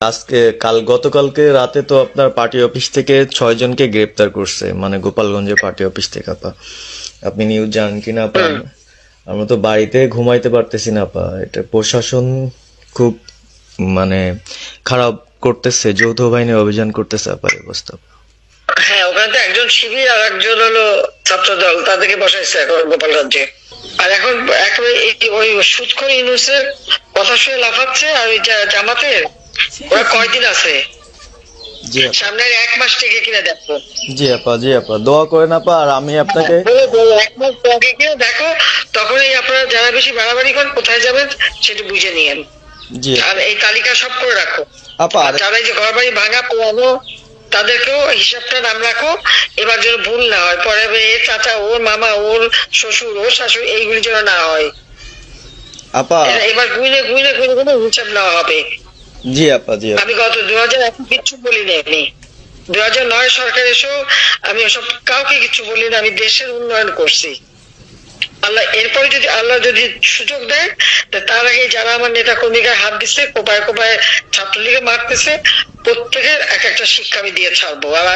আজকে কাল গতকালকে রাতে তো আপনার পার্টি অফিস থেকে ছয় জনকে গ্রেপ্তার করছে মানে গোপালগঞ্জের পার্টি অফিস থেকে আপা। আপনি নিউজ জানেন কিনা আপা? আমরা তো বাড়িতে ঘুমাইতে পারতেছি না আপা। এটা প্রশাসন খুব মানে খারাপ করতেছে যৌথ বাহিনী অভিযান করতেছে আপা অবস্থা। হ্যাঁ ওখানে তো একজন শিবির আর একজন হলো ছাত্র দল তাদেরকে বসাইছে এখন গোপালগঞ্জে আর এখন একেবারে ওই সুৎখর ইউনুসের কথা শুনে লাফাচ্ছে আর ওই জামাতের ওরা কয়দিন আছে? জি সামনের এক মাস থেকে কিনা দেখো। জি আপা জি আপা। দোয়া করেন আপা আর আমি আপনাকে বলে বলে এক মাস আগে কিনা দেখো তখনই আপনারা যারা বেশি বাড়াবাড়ি করেন কোথায় যাবেন সেটা বুঝে নিয়েন। জি। আর এই তালিকা সব করে রাখো। আপা যারা যে ঘর বাড়ি ভাঙা পোড়ানো তাদেরকেও হিসাবটা নাম রাখো। এবার যেন ভুল না হয়। পরে এর চাচা ওর মামা ওর শ্বশুর ওর শাশুড়ি এইগুলি যেন না হয়। আপা এবার গুইনে গুইনে গুইনে গুইনে হিসাব নেওয়া হবে। জি আপা, জি আমি গত দু হাজার এক কিচ্ছু বলি নাই দু হাজার নয় সরকার এসেও আমি ওসব কাউকে কিছু বলি না, আমি দেশের উন্নয়ন করছি। আল্লাহ, এরপরে যদি আল্লাহ যদি সুযোগ দেয় তার আগে যারা আমার নেতা কর্মীকে হাত দিচ্ছে কোপায় কোপায় ছাত্রলীগে মারতেছে, প্রত্যেকের এক একটা শিক্ষা আমি দিয়ে ছাড়বো। আর